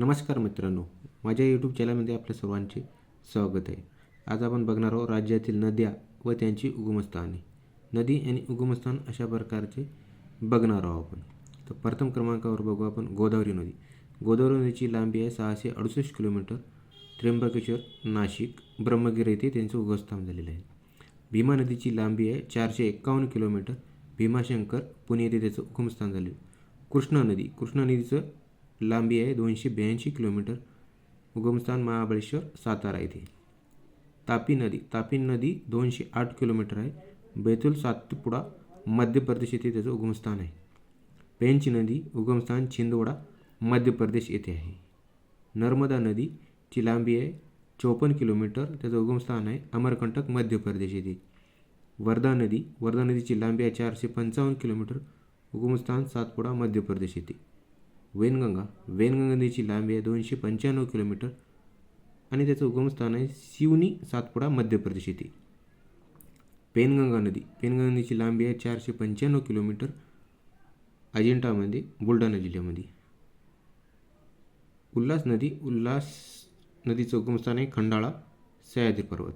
नमस्कार मित्रांनो माझ्या यूट्यूब चॅनलमध्ये आपल्या सर्वांचे स्वागत आहे. आज आपण बघणार आहोत राज्यातील नद्या व त्यांची उगमस्थाने. नदी आणि उगमस्थान अशा प्रकारचे बघणार आहोत आपण. तर प्रथम क्रमांकावर बघू आपण गोदावरी नदी. गोदावरी नदीची लांबी आहे सहाशे अडुसष्ट किलोमीटर. त्र्यंबकेश्वर नाशिक ब्रह्मगिरी येथे त्यांचं उगमस्थान झालेलं आहे. भीमा नदीची लांबी आहे चारशे एक्कावन्न किलोमीटर. भीमाशंकर पुणे येथे त्याचं उगमस्थान झाले कृष्णा नदी. कृष्णा नदीचं लांबी आहे दोनशे ब्याऐंशी किलोमीटर. उगमस्थान महाबळेश्वर सातारा येथे. तापी नदी तापी नदी दोनशे आठ किलोमीटर आहे. बैतूल सातपुडा मध्य प्रदेश येथे त्याचं उगमस्थान आहे. पेंच नदी उगमस्थान छिंदवाडा मध्य प्रदेश येथे आहे. नर्मदा नदीची लांबी आहे चौपन्न किलोमीटर. त्याचं उगमस्थान आहे अमरकंटक मध्य प्रदेश येथे. वर्धा नदी वर्धा नदीची लांबी आहे चारशे पंचावन्न किलोमीटर. उगमस्थान सातपुडा मध्य प्रदेश येथे. वेनगंगा. वेनगंगा नदीची लांबी आहे दोनशे पंच्याण्णव किलोमीटर आणि त्याचं उगमस्थान आहे शिवनी सातपुडा मध्य प्रदेश येथे. पेनगंगा नदी. पेनगंगा नदीची लांबी आहे चारशे पंच्याण्णव किलोमीटर अजिंठामध्ये बुलढाणा जिल्ह्यामध्ये. उल्हास नदी. उल्हास नदीचं उगमस्थान आहे खंडाळा सह्याद्री पर्वत.